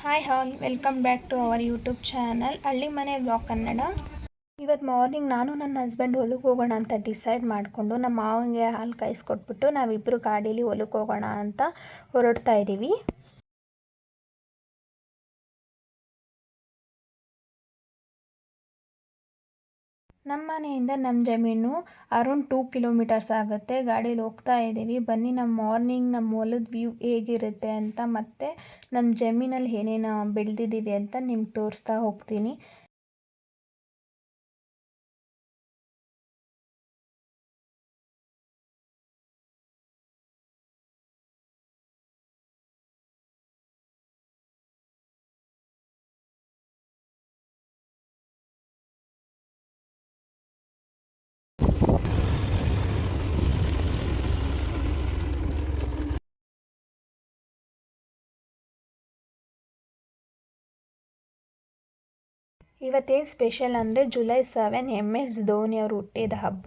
Hi all welcome back to our YouTube channel ಹಳ್ಳಿ ಮನೆ blog Kannada ಇವತ್ತು ಮಾರ್ನಿಂಗ್ ನಾನು ನನ್ನ ಹಸ್ಬೆಂಡ್ ಹೊಲಕ್ಕೆ ಹೋಗೋಣ ಅಂತ ಡಿಸೈಡ್ ಮಾಡಿಕೊಂಡು ನಮ್ಮ ಮಾವನಿಗೆ ಹಾಲು ಕಾಯಿಸ್ಕೊಟ್ಬಿಟ್ಟು ನಾವಿಬ್ಬರು ಗಾಡೀಲಿ ಹೊಲಕ್ಕೆ ಹೋಗೋಣ ಅಂತ ಹೊರಡ್ತಾ ಇದ್ದೀವಿ ನಮ್ಮ ಮನೆಯಿಂದ ನಮ್ಮ ಜಮೀನು ಅರೌಂಡ್ ಟೂ ಕಿಲೋಮೀಟರ್ಸ್ ಆಗುತ್ತೆ. ಗಾಡೀಲಿ ಹೋಗ್ತಾ ಇದ್ದೀವಿ. ಬನ್ನಿ ನಮ್ಮ ಮಾರ್ನಿಂಗ್ ನಮ್ಮ ಹೊಲದ ವ್ಯೂ ಹೇಗಿರುತ್ತೆ ಅಂತ ಮತ್ತು ನಮ್ಮ ಜಮೀನಲ್ಲಿ ಏನೇನು ಬೆಳೆದಿದ್ದೀವಿ ಅಂತ ನಿಮ್ಗೆ ತೋರಿಸ್ತಾ ಹೋಗ್ತೀನಿ. ಇವತ್ತೇನು ಸ್ಪೆಷಲ್ ಅಂದರೆ July seven M S Dhoni ಅವರು ಹುಟ್ಟಿದ ಹಬ್ಬ.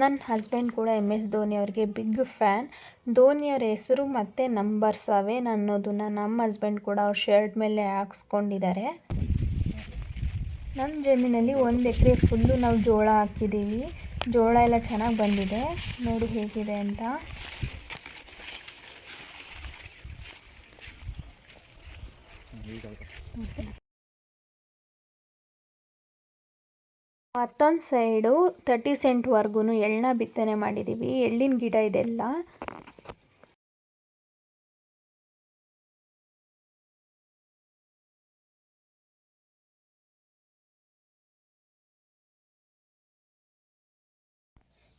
ನನ್ನ ಹಸ್ಬೆಂಡ್ ಕೂಡ ಎಂ ಎಸ್ ಧೋನಿ ಅವ್ರಿಗೆ ಬಿಗ್ ಫ್ಯಾನ್ ಧೋನಿಯವ್ರ ಹೆಸರು ಮತ್ತು ನಂಬರ್ ಸೆವೆನ್ ಅನ್ನೋದನ್ನು ನಮ್ಮ ಹಸ್ಬೆಂಡ್ ಕೂಡ ಅವ್ರ ಶರ್ಟ್ ಮೇಲೆ ಹಾಕ್ಸ್ಕೊಂಡಿದ್ದಾರೆ ನಮ್ಮ ಜಮೀನಲ್ಲಿ ಒಂದು ಎಕರೆ ಫುಲ್ಲು ನಾವು ಜೋಳ ಹಾಕಿದ್ದೀವಿ ಜೋಳ ಎಲ್ಲ ಚೆನ್ನಾಗಿ ಬಂದಿದೆ. ನೋಡು ಹೇಗಿದೆ ಅಂತ. ಮತ್ತೊಂದು ಸೈಡು ತರ್ಟಿ ಸೆಂಟ್ವರೆಗೂ ಎಳ್ಳನ್ನ ಬಿತ್ತನೆ ಮಾಡಿದ್ದೀವಿ ಎಳ್ಳಿನ ಗಿಡ ಇದೆಲ್ಲ.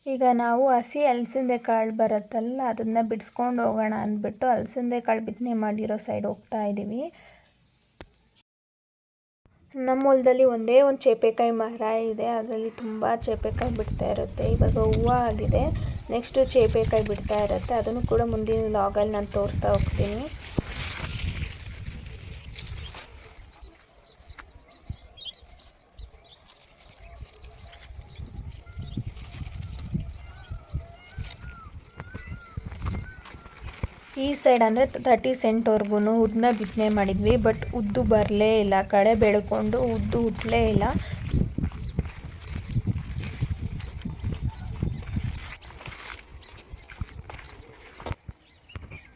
ಈಗ ನಾವು ಹಸಿ ಅಲಸಂದೆ ಕಾಳು ಬರುತ್ತಲ್ಲ, ಅದನ್ನು ಬಿಡಿಸ್ಕೊಂಡು ಹೋಗೋಣ ಅಂದ್ಬಿಟ್ಟು ಅಲಸಂದೆ ಕಾಳು ಬಿತ್ತನೆ ಮಾಡಿರೋ ಸೈಡ್ ಹೋಗ್ತಾ ಇದ್ದೀವಿ ನಮ್ಮ ಹೊಲದಲ್ಲಿ ಒಂದೇ ಒಂದು ಚೇಪೆಕಾಯಿ ಮರ ಇದೆ. ಅದರಲ್ಲಿ ತುಂಬ ಚೇಪೆಕಾಯಿ ಬಿಡ್ತಾ ಇರುತ್ತೆ. ಇವಾಗ ಹೂವು ಆಗಿದೆ. ನೆಕ್ಸ್ಟು ಚೇಪೆಕಾಯಿ ಬಿಡ್ತಾ ಇರುತ್ತೆ. ಅದನ್ನು ಕೂಡ ಮುಂದಿನ ಲಾಗಲ್ಲಿ ನಾನು ತೋರಿಸ್ತಾ ಹೋಗ್ತೀನಿ. ಈ ಸೈಡ್ ಅಂದರೆ ತರ್ಟಿ ಸೆಂಟ್ವರೆಗೂ ಉದ್ದನ್ನ ಬಿತ್ತನೆ ಮಾಡಿದ್ವಿ ಬಟ್ ಉದ್ದು ಬರಲೇ ಇಲ್ಲ. ಕಳೆ ಬೆಳ್ಕೊಂಡು ಉದ್ದು ಹುಟ್ಟಲೇ ಇಲ್ಲ.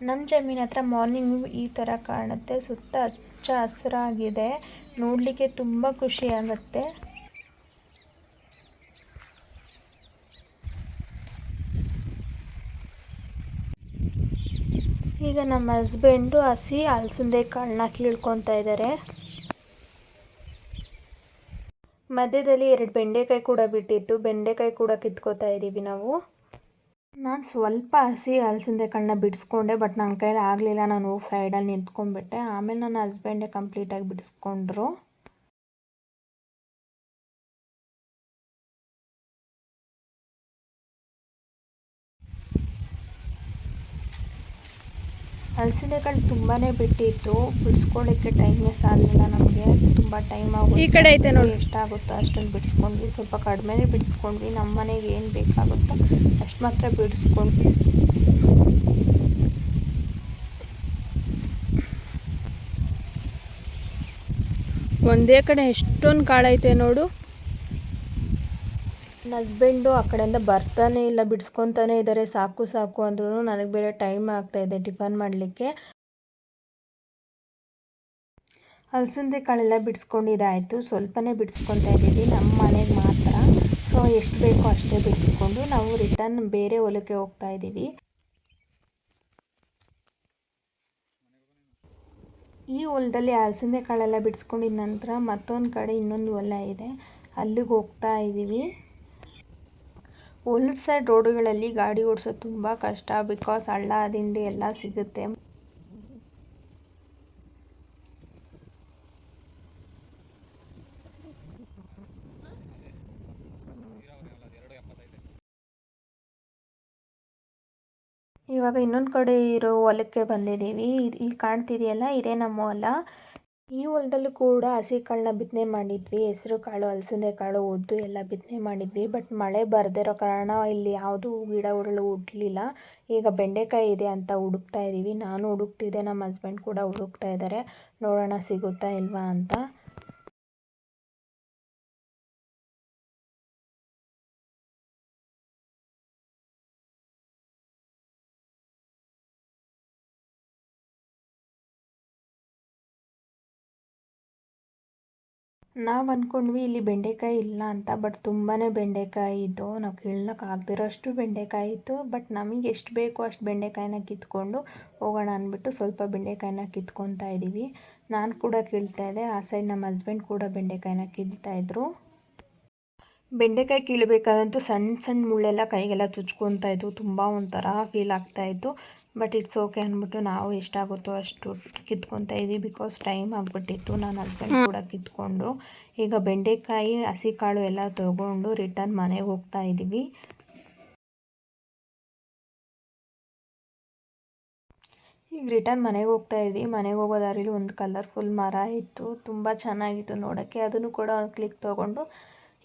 ನಮ್ಮ ಜಮೀನ್ ಹತ್ರ ಮಾರ್ನಿಂಗು ಈ ಥರ ಕಾಣುತ್ತೆ. ಸುತ್ತ ಹಚ್ಚ ಹಸಿರಾಗಿದೆ. ನೋಡಲಿಕ್ಕೆ ತುಂಬ ಖುಷಿ ಆಗುತ್ತೆ. ಈಗ ನಮ್ಮ ಹಸ್ಬೆಂಡು ಹಸಿ ಅಲಸಂದೆ ಕಾಳನ್ನ ಕೀಳ್ಕೊತಾ ಇದ್ದಾರೆ ಮಧ್ಯದಲ್ಲಿ ಎರಡು ಬೆಂಡೆಕಾಯಿ ಕೂಡ ಬಿಟ್ಟಿತ್ತು. ಬೆಂಡೆಕಾಯಿ ಕೂಡ ಕಿತ್ಕೋತಾ ಇದ್ದೀವಿ ನಾವು. ನಾನು ಸ್ವಲ್ಪ ಹಸಿ ಅಲಸಂದೆ ಕಾಳನ್ನ ಬಿಡಿಸ್ಕೊಂಡೆ ಬಟ್ ನನ್ನ ಕೈಯಲ್ಲಿ ಆಗಲಿಲ್ಲ. ನಾನು ಹೋಗಿ ಸೈಡಲ್ಲಿ ನಿಂತ್ಕೊಂಡ್ಬಿಟ್ಟೆ. ಆಮೇಲೆ ನನ್ನ ಹಸ್ಬೆಂಡೇ ಕಂಪ್ಲೀಟಾಗಿ ಬಿಡಿಸ್ಕೊಂಡ್ರು. ಹಲಸಿನಕಾಳು ತುಂಬಾ ಬಿಟ್ಟಿತ್ತು. ಬಿಡಿಸ್ಕೊಳ್ಳಿಕ್ಕೆ ಟೈಮೇ ಸಾಲಿಲ್ಲ ನಮಗೆ. ತುಂಬ ಟೈಮ್ ಆಗುತ್ತೆ ಈ ಕಡೆ ಐತೆ ನೋಡಿ. ಎಷ್ಟಾಗುತ್ತೋ ಅಷ್ಟೊಂದು ಬಿಡಿಸ್ಕೊಂಡ್ವಿ. ಸ್ವಲ್ಪ ಕಡಿಮೆನೇ ಬಿಡಿಸ್ಕೊಂಡ್ವಿ. ನಮ್ಮ ಮನೆಗೆ ಏನು ಬೇಕಾಗುತ್ತೋ ಅಷ್ಟು ಮಾತ್ರ ಬಿಡಿಸ್ಕೊಂಡ್ವಿ. ಒಂದೇ ಕಡೆ ಎಷ್ಟೊಂದು ಕಾಳೈತೆ ನೋಡು. ಹಸ್ಬೆಂಡು ಆ ಕಡೆಯಿಂದ ಬರ್ತಾನೆ ಇಲ್ಲ, ಬಿಡಿಸ್ಕೊತಾನೆ ಇದ್ದಾರೆ ಸಾಕು ಸಾಕು ಅಂದ್ರೂ ನನಗೆ ಬೇರೆ ಟೈಮ್ ಆಗ್ತಾಯಿದೆ ಟಿಫನ್ ಮಾಡಲಿಕ್ಕೆ. ಹಲಸಂದೆ ಕಾಳೆಲ್ಲ ಬಿಡಿಸ್ಕೊಂಡಿದ್ದಾಯಿತು ಸ್ವಲ್ಪನೇ ಬಿಡಿಸ್ಕೊತಾ ಇದ್ದೀವಿ ನಮ್ಮ ಮನೆಗೆ ಮಾತ್ರ. ಸೊ ಎಷ್ಟು ಬೇಕೋ ಅಷ್ಟೇ ಬಿಡಿಸ್ಕೊಂಡು ನಾವು ರಿಟರ್ನ್ ಬೇರೆ ಹೊಲಕ್ಕೆ ಹೋಗ್ತಾ ಇದ್ದೀವಿ. ಈ ಹೊಲದಲ್ಲಿ ಹಲಸಂದೆ ಕಾಳೆಲ್ಲ ಬಿಡಿಸ್ಕೊಂಡಿದ ನಂತರ ಮತ್ತೊಂದು ಕಡೆ ಇನ್ನೊಂದು ಹೊಲ ಇದೆ, ಅಲ್ಲಿಗೆ ಹೋಗ್ತಾ ಇದ್ದೀವಿ. ಹೊಲದ ರೋಡುಗಳಲ್ಲಿ ಗಾಡಿ ಓಡಿಸೋದು ತುಂಬ ಕಷ್ಟ. ಬಿಕಾಸ್ ಹಳ್ಳ ದಿಂಡಿ ಎಲ್ಲ ಸಿಗುತ್ತೆ. ಇವಾಗ ಇನ್ನೊಂದು ಕಡೆ ಇರೋ ಹೊಲಕ್ಕೆ ಬಂದಿದ್ದೀವಿ. ಇಲ್ಲಿ ಕಾಣ್ತಿದೆಯಲ್ಲ, ಇದೇ ನಮ್ಮ ಹೊಲ. ಈ ಹೊಲದಲ್ಲೂ ಕೂಡ ಹಸಿ ಕಾಳನ್ನ ಬಿತ್ತನೆ ಮಾಡಿದ್ವಿ. ಹೆಸರು ಕಾಳು, ಅಲಸಂದೆ ಕಾಳು, ಉದ್ದು ಎಲ್ಲ ಬಿತ್ತನೆ ಮಾಡಿದ್ವಿ. ಬಟ್ ಮಳೆ ಬರದಿರೋ ಕಾರಣ ಇಲ್ಲಿ ಯಾವುದೂ ಗಿಡಗಳು ಹುಟ್ಟಲಿಲ್ಲ ಈಗ ಬೆಂಡೆಕಾಯಿ ಇದೆ ಅಂತ ಹುಡುಕ್ತಾ ಇದ್ದೀವಿ ನಾನು ಹುಡುಕ್ತಿದ್ದೆ. ನಮ್ಮ ಹಸ್ಬೆಂಡ್ ಕೂಡ ಹುಡುಕ್ತಾ ಇದ್ದಾರೆ. ನೋಡೋಣ ಸಿಗುತ್ತಾ ಇಲ್ವಾ ಅಂತ. ನಾವು ಅಂದ್ಕೊಂಡ್ವಿ ಇಲ್ಲಿ ಬೆಂಡೆಕಾಯಿ ಇಲ್ಲ ಅಂತ ಬಟ್ ತುಂಬಾ ಬೆಂಡೆಕಾಯಿ ಇತ್ತು. ನಾವು ಕೀಳಕ್ಕೆ ಆಗದಿರೋಷ್ಟು ಬೆಂಡೆಕಾಯಿ ಇತ್ತು ಬಟ್ ನಮಗೆ ಎಷ್ಟು ಬೇಕೋ ಅಷ್ಟು ಬೆಂಡೆಕಾಯಿನ ಕಿತ್ಕೊಂಡು ಹೋಗೋಣ ಅಂದ್ಬಿಟ್ಟು ಸ್ವಲ್ಪ ಬೆಂಡೆಕಾಯಿನ ಕಿತ್ಕೊತಾ ಇದ್ದೀವಿ ನಾನು ಕೂಡ ಕೀಳ್ತಾ ಇದ್ದೆ, ಆ ಸೈಡ್ ನಮ್ಮ ಹಸ್ಬೆಂಡ್ ಕೂಡ ಬೆಂಡೆಕಾಯಿನ ಕೀಳ್ತಾ ಇದ್ರು. ಬೆಂಡೆಕಾಯಿ ಕೀಳಬೇಕಾದಂತೂ ಸಣ್ಣ ಸಣ್ಣ ಮುಳ್ಳೆಲ್ಲ ಕೈಗೆಲ್ಲ ಚುಚ್ಕೊತಾ ಇದ್ವು. ತುಂಬ ಒಂಥರ ಫೀಲ್ ಆಗ್ತಾಯಿತ್ತು ಬಟ್ ಇಟ್ಸ್ ಓಕೆ ಅಂದ್ಬಿಟ್ಟು ನಾವು ಎಷ್ಟಾಗುತ್ತೋ ಅಷ್ಟು ಕಿತ್ಕೊತಾ ಇದ್ವಿ. ಬಿಕಾಸ್ ಟೈಮ್ ಆಗಿಬಿಟ್ಟಿತ್ತು. ನಾನು ಹಸ್ಬೆಂಡ್ ಕೂಡ ಕಿತ್ಕೊಂಡು ಈಗ ಬೆಂಡೆಕಾಯಿ ಹಸಿ ಕಾಳು ಎಲ್ಲ ತೊಗೊಂಡು ರಿಟರ್ನ್ ಮನೆಗೆ ಹೋಗ್ತಾ ಇದ್ದೀವಿ. ಈಗ ರಿಟರ್ನ್ ಮನೆಗೆ ಹೋಗ್ತಾ ಇದ್ವಿ ಮನೆಗೆ ಹೋಗೋ ದಾರಿಲಿ ಒಂದು ಕಲರ್ಫುಲ್ ಮರ ಇತ್ತು. ತುಂಬ ಚೆನ್ನಾಗಿತ್ತು ನೋಡೋಕ್ಕೆ. ಅದನ್ನು ಕೂಡ ಒಂದು ಕ್ಲಿಕ್ ತೊಗೊಂಡು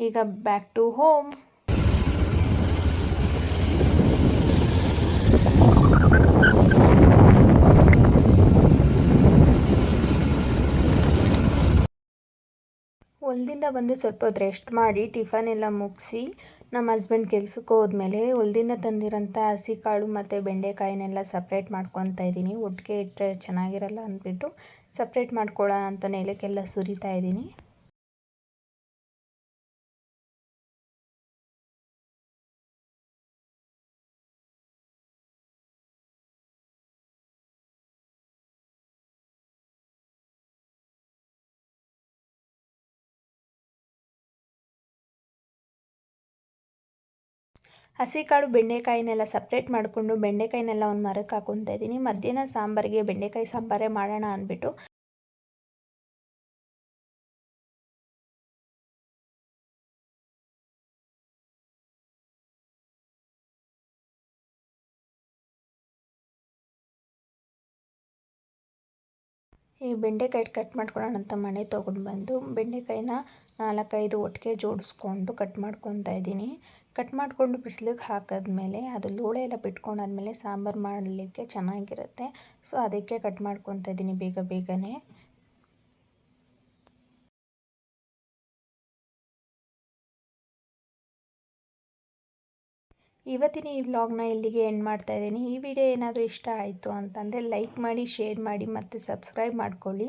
ಈಗ ಬ್ಯಾಕ್ ಟು ಹೋಮ್ ಹೊಲದಿಂದ ಬಂದು ಸ್ವಲ್ಪ ಹೊತ್ತು ರೆಸ್ಟ್ ಮಾಡಿ ಟಿಫನ್ ಎಲ್ಲ ಮುಗಿಸಿ, ನಮ್ಮ ಹಸ್ಬೆಂಡ್ ಕೆಲಸಕ್ಕೆ ಹೋದ್ಮೇಲೆ ಹೊಲದಿಂದ ತಂದಿರೋಂಥ ಹಸಿ ಕಾಳು ಮತ್ತು ಬೆಂಡೆಕಾಯಿನೆಲ್ಲ ಸಪ್ರೇಟ್ ಮಾಡ್ಕೊತಾ ಇದ್ದೀನಿ. ಒಟ್ಟಿಗೆ ಇಟ್ಟರೆ ಚೆನ್ನಾಗಿರಲ್ಲ ಅಂದ್ಬಿಟ್ಟು ಸಪ್ರೇಟ್ ಮಾಡ್ಕೊಳ್ಳೋಣ ಅಂತ ನೆಲಕ್ಕೆಲ್ಲ ಸುರಿತಾ ಇದ್ದೀನಿ. ಹಸಿ ಕಾಳು ಬೆಂಡೆಕಾಯಿನೆಲ್ಲ ಸಪ್ರೇಟ್ ಮಾಡಿಕೊಂಡು ಬೆಂಡೆಕಾಯಿನೆಲ್ಲ ಒಂದು ಮರಕ್ಕೆ ಹಾಕೊತಾ ಇದ್ದೀನಿ ಮಧ್ಯಾಹ್ನ ಸಾಂಬಾರಿಗೆ ಬೆಂಡೆಕಾಯಿ ಸಾಂಬಾರೇ ಮಾಡೋಣ ಅಂದ್ಬಿಟ್ಟು ಈ ಬೆಂಡೆಕಾಯಿ ಕಟ್ ಮಾಡ್ಕೊಳ್ಳೋಣ ಅಂತ ಮನೆ ತೊಗೊಂಡು ಬಂದು ಬೆಂಡೆಕಾಯಿನ ನಾಲ್ಕೈದು ಒಟ್ಟಿಗೆ ಜೋಡಿಸ್ಕೊಂಡು ಕಟ್ ಮಾಡ್ಕೊತಾ ಇದ್ದೀನಿ. ಕಟ್ ಮಾಡಿಕೊಂಡು ಬಿಸಿಲಿಗೆ ಹಾಕಿದ್ಮೇಲೆ ಅದು ಲೋಳೆ ಎಲ್ಲ ಬಿಟ್ಕೊಂಡಾದ್ಮೇಲೆ ಸಾಂಬಾರು ಮಾಡಲಿಕ್ಕೆ ಚೆನ್ನಾಗಿರುತ್ತೆ. ಸೊ ಅದಕ್ಕೆ ಕಟ್ ಮಾಡ್ಕೊತಾ ಇದ್ದೀನಿ ಬೇಗ ಬೇಗನೆ. ಇವತ್ತಿನ ಈ ವ್ಲಾಗ್ನ ಇಲ್ಲಿಗೆ ಎಂಡ್ ಮಾಡ್ತಾ ಇದ್ದೀನಿ. ಈ ವಿಡಿಯೋ ಏನಾದರೂ ಇಷ್ಟ ಆಯಿತು ಅಂತಂದರೆ ಲೈಕ್ ಮಾಡಿ ಶೇರ್ ಮಾಡಿ ಮತ್ತು ಸಬ್ಸ್ಕ್ರೈಬ್ ಮಾಡ್ಕೊಳ್ಳಿ.